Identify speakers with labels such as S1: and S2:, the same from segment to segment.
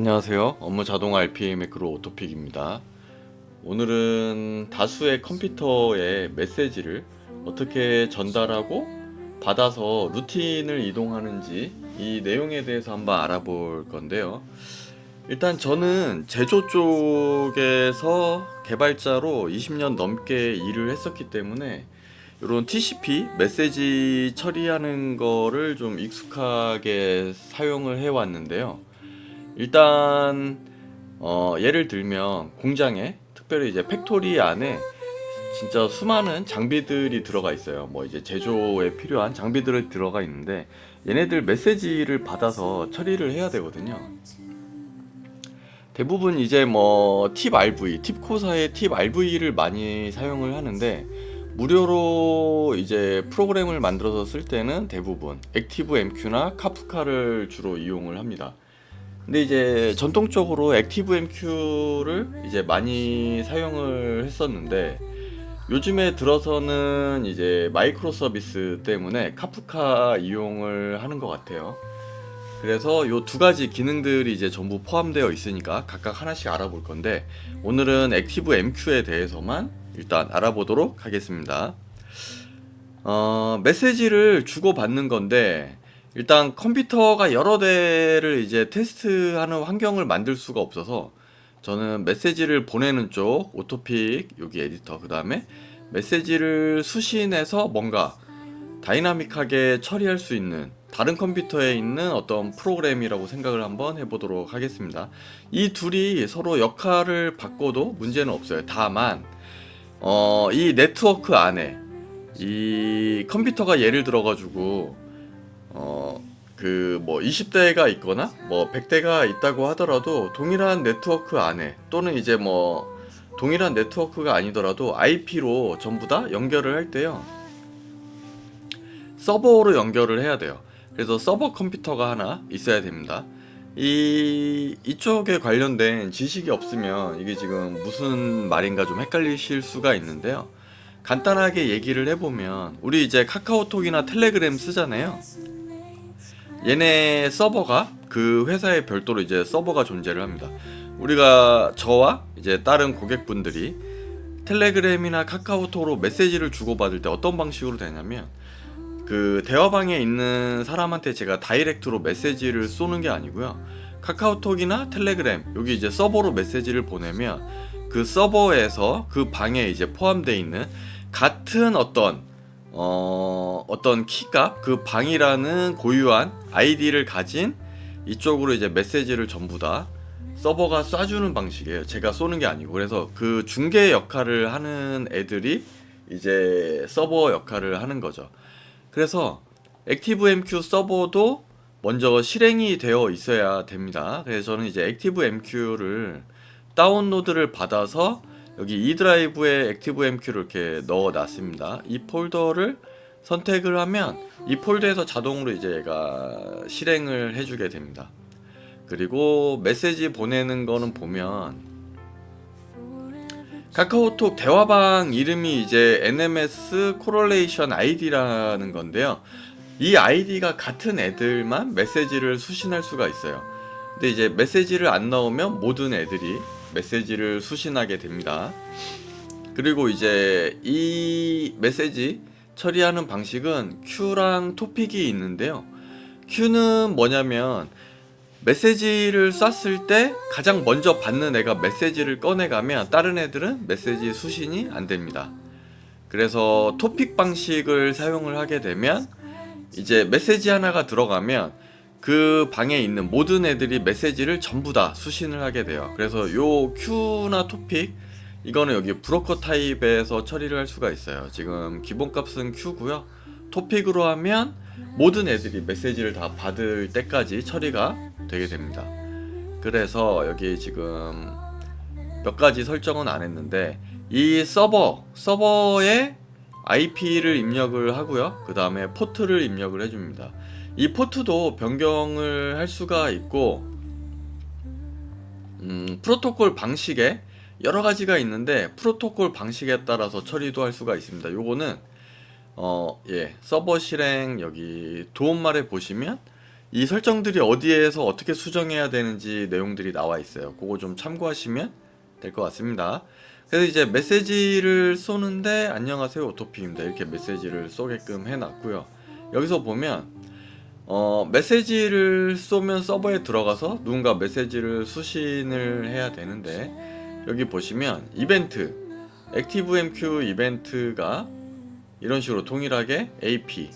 S1: 안녕하세요. 업무 자동 RPA 매크로 오토픽입니다. 오늘은 다수의 컴퓨터의 메시지를 어떻게 전달하고 받아서 루틴을 이동하는지 이 내용에 대해서 한번 알아볼 건데요. 일단 저는 제조 쪽에서 개발자로 20년 넘게 일을 했었기 때문에 이런 TCP 메시지 처리하는 거를 좀 익숙하게 사용을 해 왔는데요. 일단 어, 예를 들면 공장에 특별히 이제 팩토리 안에 진짜 수많은 장비들이 들어가 있어요. 뭐 이제 제조에 필요한 장비들이 들어가 있는데 얘네들 메시지를 받아서 처리를 해야 되거든요. 대부분 이제 뭐 팁 RV, 팁코사의 팁 RV를 많이 사용을 하는데 무료로 이제 프로그램을 만들어서 쓸 때는 대부분 액티브 MQ나 카프카를 주로 이용을 합니다. 근데 이제 전통적으로 액티브 MQ를 이제 많이 사용을 했었는데 요즘에 들어서는 이제 마이크로 서비스 때문에 카프카 이용을 하는 것 같아요. 그래서 요 두 가지 기능들이 이제 전부 포함되어 있으니까 각각 하나씩 알아볼 건데 오늘은 액티브 MQ에 대해서만 일단 알아보도록 하겠습니다. 어, 메시지를 주고받는 건데 일단 컴퓨터가 여러 대를 이제 테스트하는 환경을 만들 수가 없어서 저는 메시지를 보내는 쪽 오토픽 여기 에디터 그 다음에 메시지를 수신해서 뭔가 다이나믹하게 처리할 수 있는 다른 컴퓨터에 있는 어떤 프로그램이라고 생각을 한번 해보도록 하겠습니다. 이 둘이 서로 역할을 바꿔도 문제는 없어요. 다만 어, 이 네트워크 안에 이 컴퓨터가 예를 들어가지고 어, 그 뭐 20대가 있거나 뭐 100대가 있다고 하더라도 동일한 네트워크 안에 또는 이제 뭐 동일한 네트워크가 아니더라도 IP로 전부 다 연결을 할 때요. 서버로 연결을 해야 돼요. 그래서 서버 컴퓨터가 하나 있어야 됩니다. 이 이쪽에 관련된 지식이 없으면 이게 지금 무슨 말인가 좀 헷갈리실 수가 있는데요. 간단하게 얘기를 해보면 우리 이제 카카오톡이나 텔레그램 쓰잖아요. 얘네 서버가 그 회사에 별도로 이제 서버가 존재를 합니다. 우리가 저와 이제 다른 고객분들이 텔레그램이나 카카오톡으로 메시지를 주고받을 때 어떤 방식으로 되냐면 그 대화방에 있는 사람한테 제가 다이렉트로 메시지를 쏘는 게 아니고요. 카카오톡이나 텔레그램 여기 이제 서버로 메시지를 보내면 그 서버에서 그 방에 이제 포함되어 있는 같은 어떤 어 어떤 키값 그 방이라는 고유한 아이디를 가진 이쪽으로 이제 메시지를 전부 다 서버가 쏴주는 방식이에요. 제가 쏘는 게 아니고 그래서 그 중개 역할을 하는 애들이 이제 서버 역할을 하는 거죠. 그래서 액티브MQ 서버도 먼저 실행이 되어 있어야 됩니다. 그래서 저는 이제 액티브MQ를 다운로드를 받아서 여기 E 드라이브에 액티브MQ를 이렇게 넣어 놨습니다. 이 폴더를 선택을 하면 이 폴더에서 자동으로 이제 얘가 실행을 해주게 됩니다. 그리고 메시지 보내는 거는 보면 카카오톡 대화방 이름이 이제 NMS 코럴레이션 아이디라는 건데요. 이 아이디가 같은 애들만 메시지를 수신할 수가 있어요. 근데 이제 메시지를 안 넣으면 모든 애들이 메시지를 수신하게 됩니다. 그리고 이제 이 메시지 처리하는 방식은 Q랑 토픽이 있는데요. Q는 뭐냐면 메시지를 쐈을 때 가장 먼저 받는 애가 메시지를 꺼내가면 다른 애들은 메시지 수신이 안 됩니다. 그래서 토픽 방식을 사용을 하게 되면 이제 메시지 하나가 들어가면 그 방에 있는 모든 애들이 메시지를 전부 다 수신을 하게 돼요. 그래서 요 Q나 토픽 이거는 여기 브로커 타입에서 처리를 할 수가 있어요. 지금 기본값은 Q고요. 토픽으로 하면 모든 애들이 메시지를 다 받을 때까지 처리가 되게 됩니다. 그래서 여기 지금 몇 가지 설정은 안 했는데 이 서버 서버에 IP를 입력을 하고요. 그 다음에 포트를 입력을 해줍니다. 이 포트도 변경을 할 수가 있고 음, 프로토콜 방식에 여러 가지가 있는데 프로토콜 방식에 따라서 처리도 할 수가 있습니다. 요거는 어, 예, 서버 실행 여기 도움말에 보시면 이 설정들이 어디에서 어떻게 수정해야 되는지 내용들이 나와 있어요. 그거 좀 참고하시면 될 것 같습니다. 그래서 이제 메시지를 쏘는데 안녕하세요 오토피입니다. 이렇게 메시지를 쏘게끔 해놨고요. 여기서 보면 어, 메시지를 쏘면 서버에 들어가서 누군가 메시지를 수신을 해야 되는데 여기 보시면 이벤트 액티브MQ 이벤트가 이런 식으로 동일하게 AP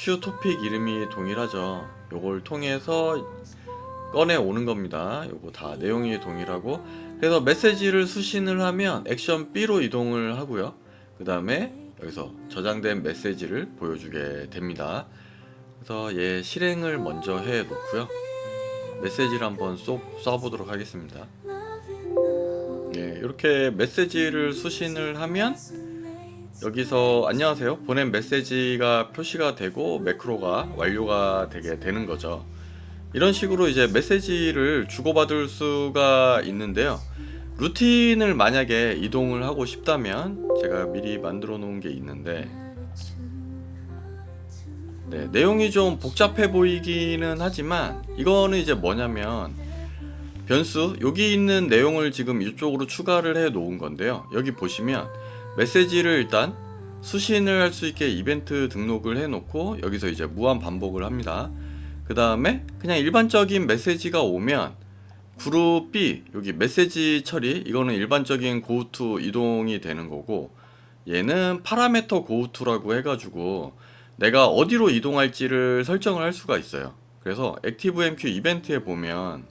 S1: Q 토픽 이름이 동일하죠. 요걸 통해서 꺼내 오는 겁니다. 요거 다 내용이 동일하고 그래서 메시지를 수신을 하면 액션 B로 이동을 하고요. 그 다음에 여기서 저장된 메시지를 보여주게 됩니다. 그래서 얘 실행을 먼저 해 놓고요. 메시지를 한번 쏘, 쏴보도록 하겠습니다. 예, 이렇게 메시지를 수신을 하면 여기서 안녕하세요 보낸 메시지가 표시가 되고 매크로가 완료가 되게 되는 거죠. 이런 식으로 이제 메시지를 주고받을 수가 있는데요. 루틴을 만약에 이동을 하고 싶다면 제가 미리 만들어 놓은 게 있는데 네, 내용이 좀 복잡해 보이기는 하지만 이거는 이제 뭐냐면 변수 여기 있는 내용을 지금 이쪽으로 추가를 해 놓은 건데요. 여기 보시면 메시지를 일단 수신을 할 수 있게 이벤트 등록을 해 놓고 여기서 이제 무한 반복을 합니다. 그 다음에 그냥 일반적인 메시지가 오면 그룹 B 여기 메시지 처리 이거는 일반적인 고우투 이동이 되는 거고 얘는 파라메터 고우투라고 해가지고 내가 어디로 이동할지를 설정을 할 수가 있어요. 그래서 액티브MQ 이벤트에 보면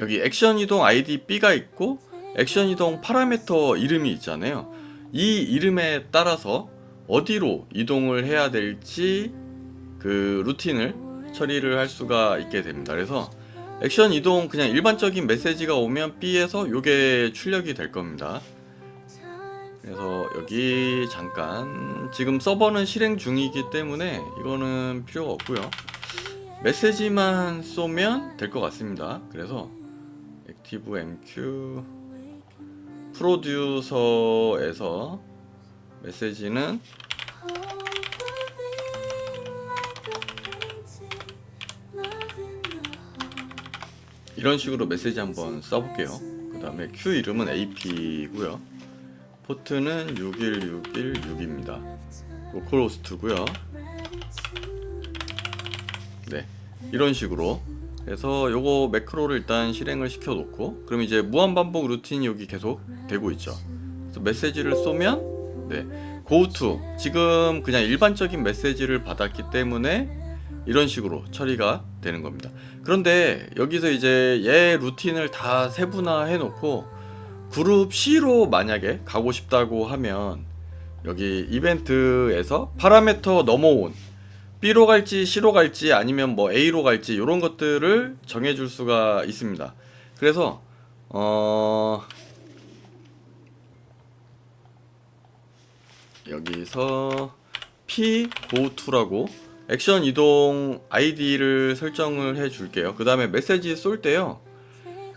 S1: 여기 액션 이동 아이디 B가 있고 액션 이동 파라메터 이름이 있잖아요. 이 이름에 따라서 어디로 이동을 해야 될지 그 루틴을 처리를 할 수가 있게 됩니다. 그래서 액션 이동 그냥 일반적인 메시지가 오면 B에서 요게 출력이 될 겁니다. 그래서 여기 잠깐 지금 서버는 실행 중이기 때문에 이거는 필요가 없고요. 메시지만 쏘면 될 것 같습니다. 그래서 액티브 MQ 프로듀서에서 메시지는 이런 식으로 메시지 한번 써볼게요. 그 다음에 Q 이름은 AP고요. 포트는 61616입니다. 로컬호스트고요. 네, 이런 식으로 그래서 요거 매크로를 일단 실행을 시켜 놓고 그럼 이제 무한 반복 루틴이 여기 계속 되고 있죠. 그래서 메시지를 쏘면 네, 고우투 지금 그냥 일반적인 메시지를 받았기 때문에 이런 식으로 처리가 되는 겁니다. 그런데 여기서 이제 얘 루틴을 다 세분화해 놓고 그룹 C로 만약에 가고 싶다고 하면 여기 이벤트에서 파라메터 넘어온 B로 갈지 C로 갈지 아니면 뭐 A로 갈지 이런 것들을 정해줄 수가 있습니다. 그래서 어 여기서 P go to라고 액션 이동 아이디를 설정을 해 줄게요. 그 다음에 메시지 쏠 때요.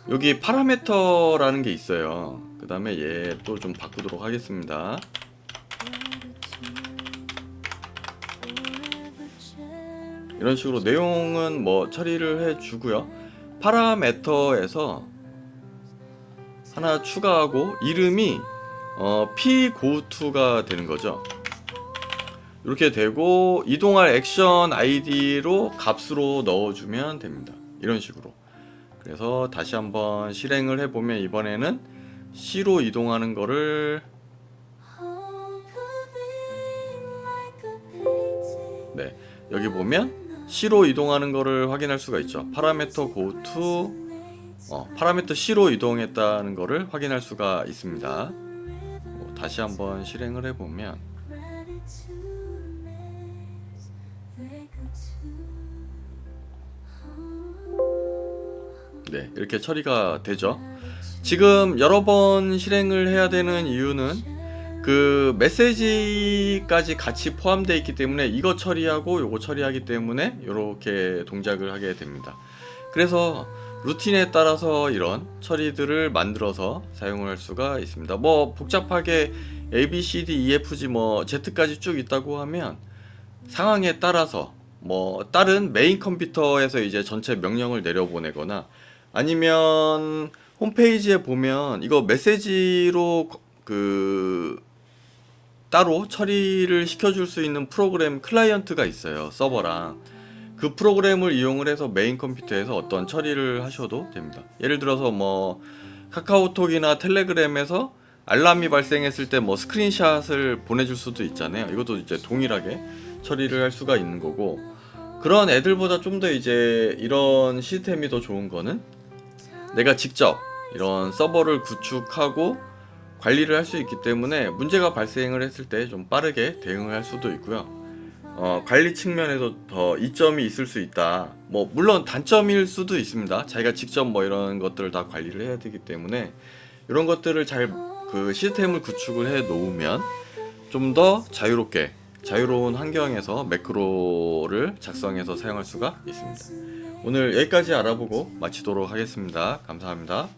S1: 여기 파라메터라는 게 있어요. 그 다음에 얘 또 좀 바꾸도록 하겠습니다. 이런 식으로 내용은 뭐 처리를 해 주고요. 파라메터에서 하나 추가하고 이름이 어, pgoto가 되는 거죠. 이렇게 되고 이동할 액션 아이디로 값으로 넣어주면 됩니다. 이런 식으로. 그래서 다시 한번 실행을 해보면 이번에는 C로 이동하는 거를 네 여기 보면 C로 이동하는 거를 확인할 수가 있죠. 파라메터 go to 어, 파라메터 C로 이동했다는 거를 확인할 수가 있습니다. 뭐, 다시 한번 실행을 해보면 네, 이렇게 처리가 되죠. 지금 여러 번 실행을 해야 되는 이유는 그 메시지까지 같이 포함되어 있기 때문에 이거 처리하고 요거 처리하기 때문에 이렇게 동작을 하게 됩니다. 그래서 루틴에 따라서 이런 처리들을 만들어서 사용을 할 수가 있습니다. 뭐 복잡하게 A, B, C, D, E, F, G 뭐 Z까지 쭉 있다고 하면 상황에 따라서 뭐 다른 메인 컴퓨터에서 이제 전체 명령을 내려보내거나 아니면 홈페이지에 보면 이거 메시지로 거- 그 따로 처리를 시켜줄 수 있는 프로그램 클라이언트가 있어요 서버랑. 그 프로그램을 이용을 해서 메인 컴퓨터에서 어떤 처리를 하셔도 됩니다. 예를 들어서 뭐 카카오톡이나 텔레그램에서 알람이 발생했을 때 뭐 스크린샷을 보내줄 수도 있잖아요. 이것도 이제 동일하게 처리를 할 수가 있는 거고. 그런 애들보다 좀 더 이제 이런 시스템이 더 좋은 거는 내가 직접 이런 서버를 구축하고 관리를 할 수 있기 때문에 문제가 발생을 했을 때 좀 빠르게 대응을 할 수도 있고요. 어, 관리 측면에서 더 이점이 있을 수 있다. 뭐 물론 단점일 수도 있습니다. 자기가 직접 뭐 이런 것들을 다 관리를 해야 되기 때문에 이런 것들을 잘 그 시스템을 구축을 해 놓으면 좀 더 자유롭게 자유로운 환경에서 매크로를 작성해서 사용할 수가 있습니다. 오늘 여기까지 알아보고 마치도록 하겠습니다. 감사합니다.